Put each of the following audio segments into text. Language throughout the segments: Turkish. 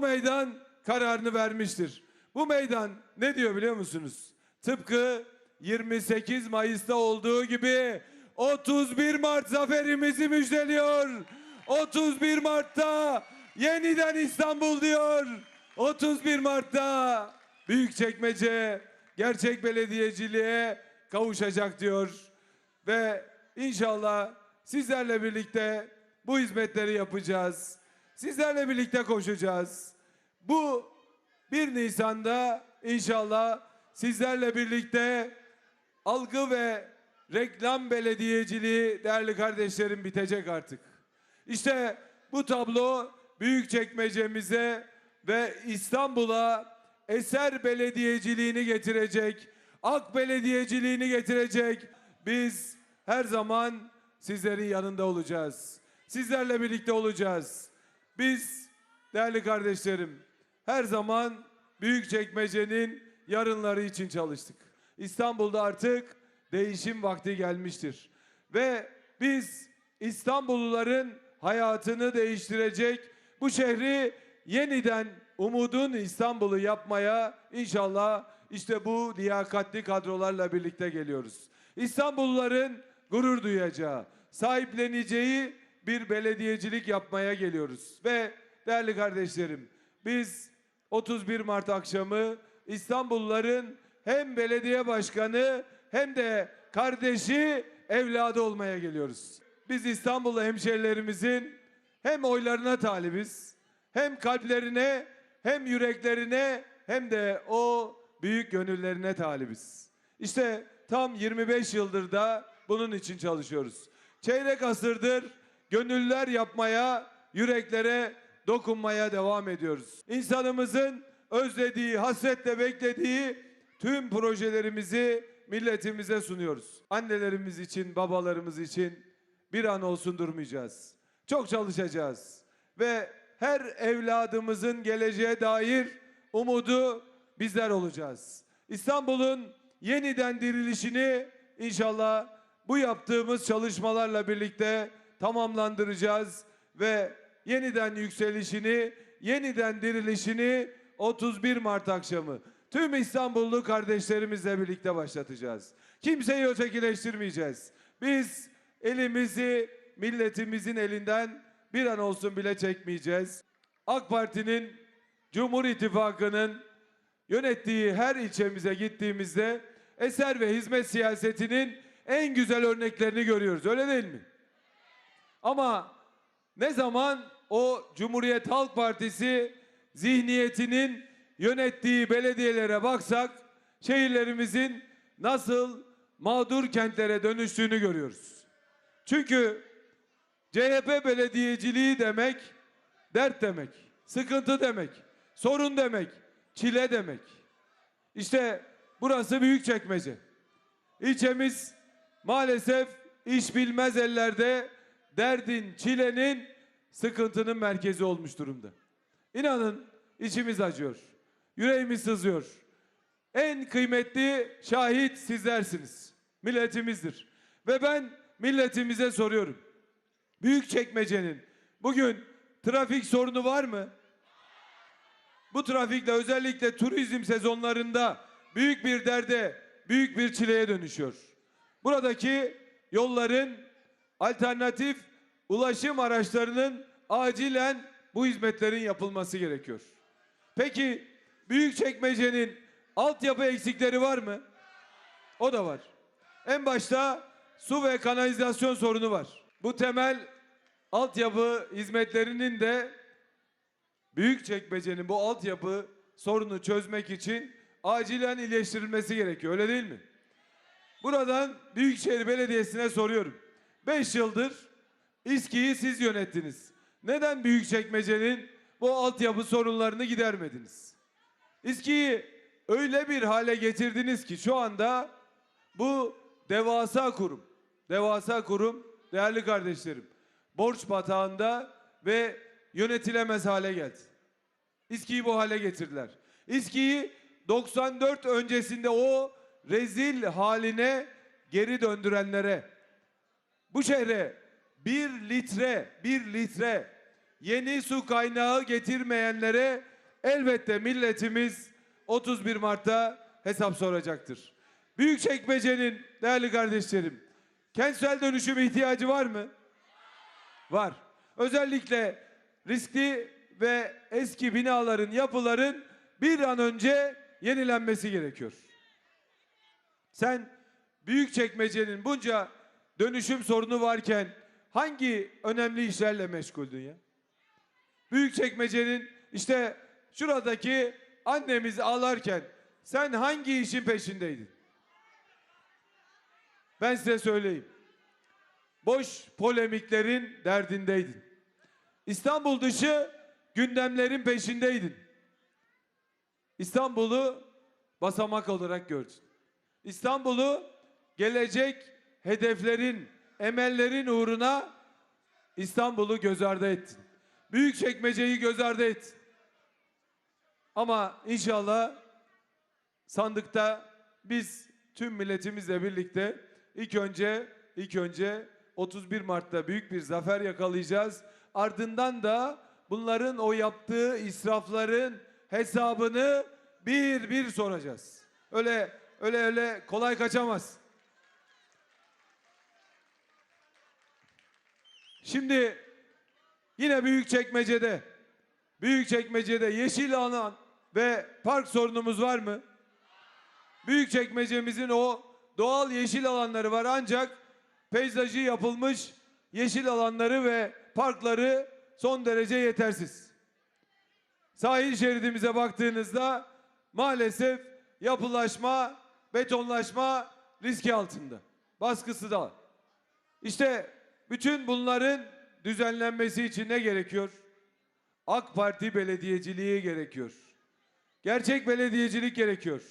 bu meydan kararını vermiştir. Bu meydan ne diyor biliyor musunuz? Tıpkı 28 Mayıs'ta olduğu gibi 31 Mart zaferimizi müjdeliyor. 31 Mart'ta yeniden İstanbul diyor. 31 Mart'ta Büyükçekmece gerçek belediyeciliğe kavuşacak diyor. Ve inşallah sizlerle birlikte bu hizmetleri yapacağız. Sizlerle birlikte koşacağız. Bu 1 Nisan'da inşallah sizlerle birlikte algı ve reklam belediyeciliği değerli kardeşlerim bitecek artık. İşte bu tablo Büyükçekmece'mize ve İstanbul'a eser belediyeciliğini getirecek, ak belediyeciliğini getirecek. Biz her zaman sizlerin yanında olacağız. Sizlerle birlikte olacağız. Biz değerli kardeşlerim her zaman Büyükçekmece'nin yarınları için çalıştık. İstanbul'da artık değişim vakti gelmiştir. Ve biz İstanbulluların hayatını değiştirecek bu şehri yeniden umudun İstanbul'u yapmaya inşallah işte bu liyakatli kadrolarla birlikte geliyoruz. İstanbulluların gurur duyacağı, sahipleneceği bir belediyecilik yapmaya geliyoruz. Ve değerli kardeşlerim biz 31 Mart akşamı İstanbulluların hem belediye başkanı hem de kardeşi evladı olmaya geliyoruz. Biz İstanbullu hemşerilerimizin hem oylarına talibiz, hem kalplerine, hem yüreklerine, hem de o büyük gönüllerine talibiz. İşte tam 25 yıldır da bunun için çalışıyoruz. Çeyrek asırdır gönüller yapmaya, yüreklere dokunmaya devam ediyoruz. İnsanımızın özlediği, hasretle beklediği tüm projelerimizi milletimize sunuyoruz. Annelerimiz için, babalarımız için bir an olsun durmayacağız. Çok çalışacağız ve her evladımızın geleceğe dair umudu bizler olacağız. İstanbul'un yeniden dirilişini inşallah bu yaptığımız çalışmalarla birlikte tamamlandıracağız ve yeniden yükselişini, yeniden dirilişini 31 Mart akşamı tüm İstanbullu kardeşlerimizle birlikte başlatacağız. Kimseyi ötekileştirmeyeceğiz. Biz elimizi milletimizin elinden bir an olsun bile çekmeyeceğiz. AK Parti'nin, Cumhur İttifakı'nın yönettiği her ilçemize gittiğimizde eser ve hizmet siyasetinin en güzel örneklerini görüyoruz. Öyle değil mi? Ama ne zaman o Cumhuriyet Halk Partisi zihniyetinin yönettiği belediyelere baksak şehirlerimizin nasıl mağdur kentlere dönüştüğünü görüyoruz. Çünkü CHP belediyeciliği demek dert demek, sıkıntı demek, sorun demek, çile demek. İşte burası Büyükçekmece. İlçemiz maalesef iş bilmez ellerde derdin, çilenin, sıkıntının merkezi olmuş durumda. İnanın içimiz acıyor. Yüreğimiz sızıyor. En kıymetli şahit sizlersiniz. Milletimizdir. Ve ben milletimize soruyorum. Büyükçekmece'nin bugün trafik sorunu var mı? Bu trafikle özellikle turizm sezonlarında büyük bir derde, büyük bir çileye dönüşüyor. Buradaki yolların alternatif ulaşım araçlarının acilen bu hizmetlerin yapılması gerekiyor. Peki Büyükçekmece'nin altyapı eksikleri var mı? O da var. En başta su ve kanalizasyon sorunu var. Bu temel altyapı hizmetlerinin de Büyükçekmece'nin bu altyapı sorunu çözmek için acilen iyileştirilmesi gerekiyor. Öyle değil mi? Buradan Büyükşehir Belediyesi'ne soruyorum. 5 yıldır İSKİ'yi siz yönettiniz. Neden Büyükçekmece'nin bu altyapı sorunlarını gidermediniz? İSKİ'yi öyle bir hale getirdiniz ki şu anda bu devasa kurum, devasa kurum değerli kardeşlerim borç batağında ve yönetilemez hale geldi. İSKİ'yi bu hale getirdiler. İSKİ'yi 94 öncesinde o rezil haline geri döndürenlere bu şehre bir litre, bir litre yeni su kaynağı getirmeyenlere elbette milletimiz 31 Mart'ta hesap soracaktır. Büyükçekmece'nin değerli kardeşlerim, kentsel dönüşüm ihtiyacı var mı? Var. Özellikle riskli ve eski binaların, yapıların bir an önce yenilenmesi gerekiyor. Sen Büyükçekmece'nin bunca dönüşüm sorunu varken hangi önemli işlerle meşguldün ya? Büyükçekmece'nin işte şuradaki annemiz ağlarken sen hangi işin peşindeydin? Ben size söyleyeyim. Boş polemiklerin derdindeydin. İstanbul dışı gündemlerin peşindeydin. İstanbul'u basamak olarak gördün. İstanbul'u gelecek hedeflerin, emellerin uğruna İstanbul'u göz ardı ettin. Büyükçekmece'yi göz ardı ettin. Ama inşallah sandıkta biz tüm milletimizle birlikte ilk önce ilk önce 31 Mart'ta büyük bir zafer yakalayacağız. Ardından da bunların o yaptığı israfların hesabını bir bir soracağız. Öyle öyle öyle kolay kaçamaz. Şimdi yine Büyükçekmece'de Büyükçekmece'de yeşil alan ve park sorunumuz var mı? Büyükçekmece'mizin o doğal yeşil alanları var ancak peyzajı yapılmış yeşil alanları ve parkları son derece yetersiz. Sahil şeridimize baktığınızda maalesef yapılaşma, betonlaşma riski altında. Baskısı da. İşte bütün bunların düzenlenmesi için ne gerekiyor? AK Parti belediyeciliği gerekiyor. Gerçek belediyecilik gerekiyor.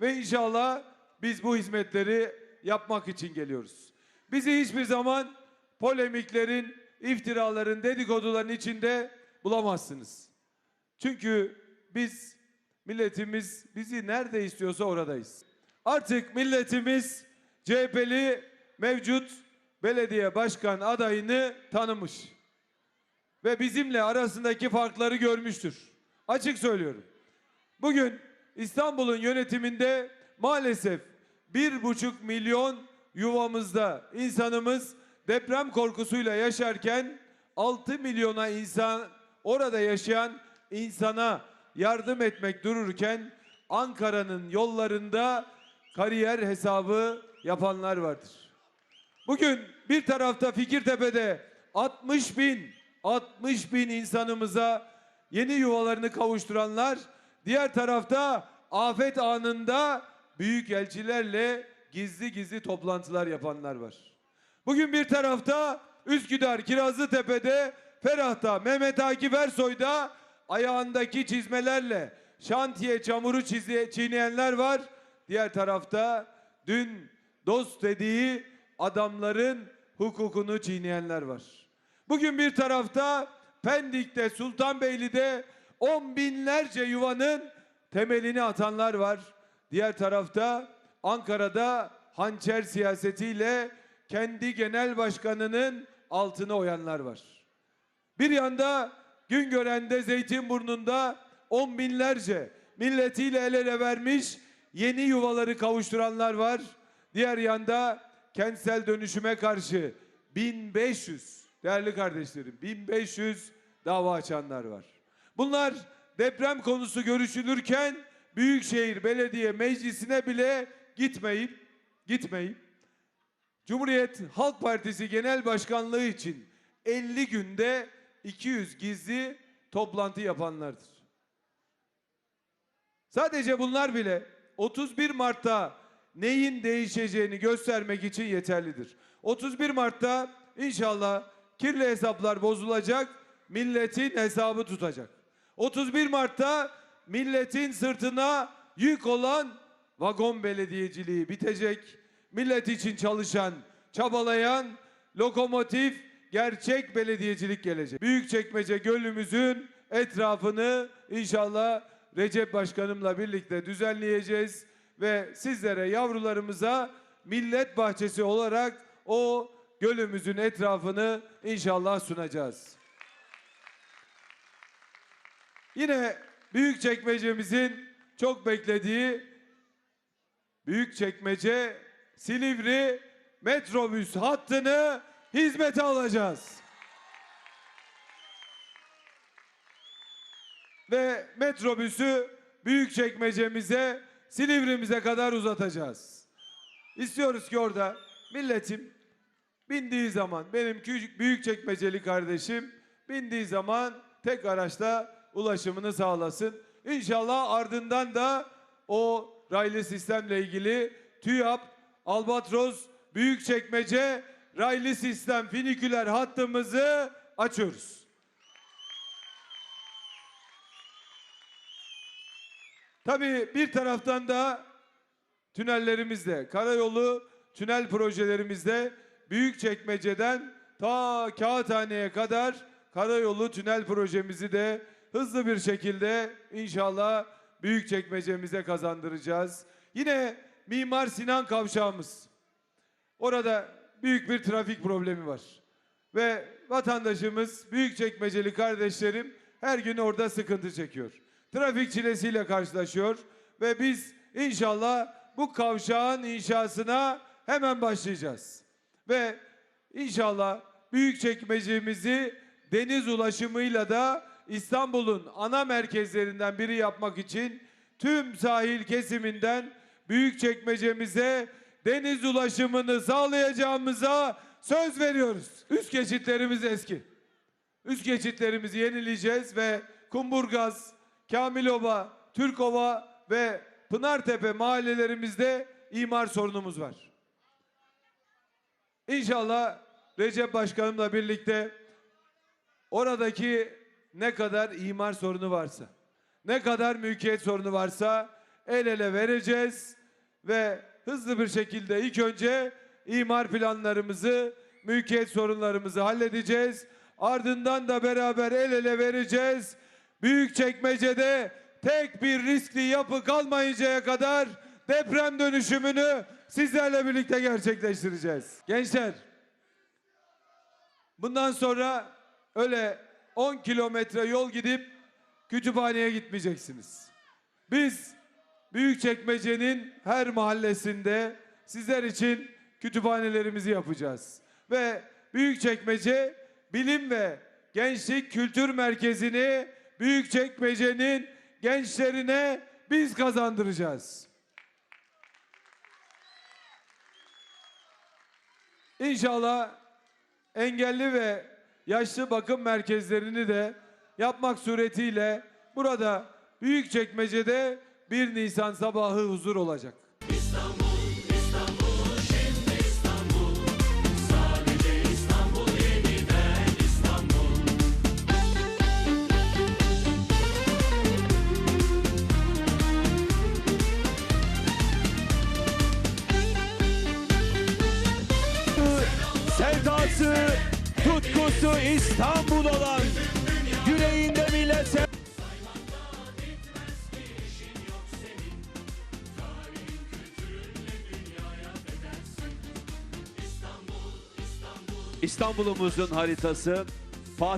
Ve inşallah biz bu hizmetleri yapmak için geliyoruz. Bizi hiçbir zaman polemiklerin, iftiraların, dedikoduların içinde bulamazsınız. Çünkü biz, milletimiz bizi nerede istiyorsa oradayız. Artık milletimiz CHP'li mevcut belediye başkan adayını tanımış ve bizimle arasındaki farkları görmüştür. Açık söylüyorum. Bugün İstanbul'un yönetiminde maalesef bir buçuk milyon yuvamızda insanımız deprem korkusuyla yaşarken 6 milyona insan orada yaşayan insana yardım etmek dururken Ankara'nın yollarında kariyer hesabı yapanlar vardır. Bugün bir tarafta Fikirtepe'de 60 bin, 60 bin insanımıza yeni yuvalarını kavuşturanlar, diğer tarafta afet anında büyük elçilerle gizli gizli toplantılar yapanlar var. Bugün bir tarafta Üsküdar Kirazlıtepe'de Ferah'ta Mehmet Akif Ersoy'da ayağındaki çizmelerle şantiye çamuru çize- çiğneyenler var. Diğer tarafta dün dost dediği adamların hukukunu çiğneyenler var. Bugün bir tarafta Pendik'te, Sultanbeyli'de on binlerce yuvanın temelini atanlar var. Diğer tarafta Ankara'da hançer siyasetiyle kendi genel başkanının altına oyanlar var. Bir yanda Güngören'de, Zeytinburnu'nda on binlerce milletiyle el ele vermiş yeni yuvaları kavuşturanlar var. Diğer yanda kentsel dönüşüme karşı 1500 değerli kardeşlerim 1500 dava açanlar var. Bunlar deprem konusu görüşülürken Büyükşehir Belediye Meclisi'ne bile gitmeyip gitmeyip Cumhuriyet Halk Partisi Genel Başkanlığı için 50 günde 200 gizli toplantı yapanlardır. Sadece bunlar bile 31 Mart'ta neyin değişeceğini göstermek için yeterlidir. 31 Mart'ta inşallah kirli hesaplar bozulacak, milletin hesabı tutacak. 31 Mart'ta milletin sırtına yük olan vagon belediyeciliği bitecek. Millet için çalışan, çabalayan lokomotif gerçek belediyecilik gelecek. Büyükçekmece Gölümüzün etrafını inşallah Recep Başkanımla birlikte düzenleyeceğiz ve sizlere yavrularımıza millet bahçesi olarak o gölümüzün etrafını inşallah sunacağız. Yine büyük çekmecemizin çok beklediği Büyükçekmece Silivri metrobüs hattını hizmete alacağız. Ve metrobüsü Büyükçekmece'mize, Silivri'mize kadar uzatacağız. İstiyoruz ki orada milletim bindiği zaman benim küçük büyük çekmeceli kardeşim bindiği zaman tek araçla ulaşımını sağlasın. İnşallah ardından da o raylı sistemle ilgili TÜYAP, Albatros, Büyükçekmece raylı sistem finiküler hattımızı açıyoruz. Tabii bir taraftan da tünellerimizde, karayolu tünel projelerimizde Büyükçekmece'den ta Kağıthane'ye kadar karayolu tünel projemizi de hızlı bir şekilde inşallah Büyükçekmece'mize kazandıracağız. Yine Mimar Sinan kavşağımız. Orada büyük bir trafik problemi var. Ve vatandaşımız, büyükçekmeceli kardeşlerim her gün orada sıkıntı çekiyor. Trafik çilesiyle karşılaşıyor ve biz inşallah bu kavşağın inşasına hemen başlayacağız. Ve inşallah büyükçekmecemizi deniz ulaşımıyla da İstanbul'un ana merkezlerinden biri yapmak için tüm sahil kesiminden büyükçekmecemize deniz ulaşımını sağlayacağımıza söz veriyoruz. Üst geçitlerimiz eski. Üst geçitlerimizi yenileyeceğiz ve Kumburgaz, Kamilova, Türkova ve Pınartepe mahallelerimizde imar sorunumuz var. İnşallah Recep Başkanımla birlikte oradaki ne kadar imar sorunu varsa, ne kadar mülkiyet sorunu varsa el ele vereceğiz ve hızlı bir şekilde ilk önce imar planlarımızı, mülkiyet sorunlarımızı halledeceğiz. Ardından da beraber el ele vereceğiz. Büyükçekmece'de tek bir riskli yapı kalmayıncaya kadar deprem dönüşümünü sizlerle birlikte gerçekleştireceğiz. Gençler, bundan sonra öyle 10 kilometre yol gidip kütüphaneye gitmeyeceksiniz. Biz Büyükçekmece'nin her mahallesinde sizler için kütüphanelerimizi yapacağız. Ve Büyükçekmece Bilim ve Gençlik Kültür Merkezi'ni Büyükçekmece'nin gençlerine biz kazandıracağız. İnşallah engelli ve yaşlı bakım merkezlerini de yapmak suretiyle burada Büyükçekmece'de 1 Nisan sabahı huzur olacak. sevdası, İstanbul olan, yüreğinde bile sev... İstanbul'umuzun haritası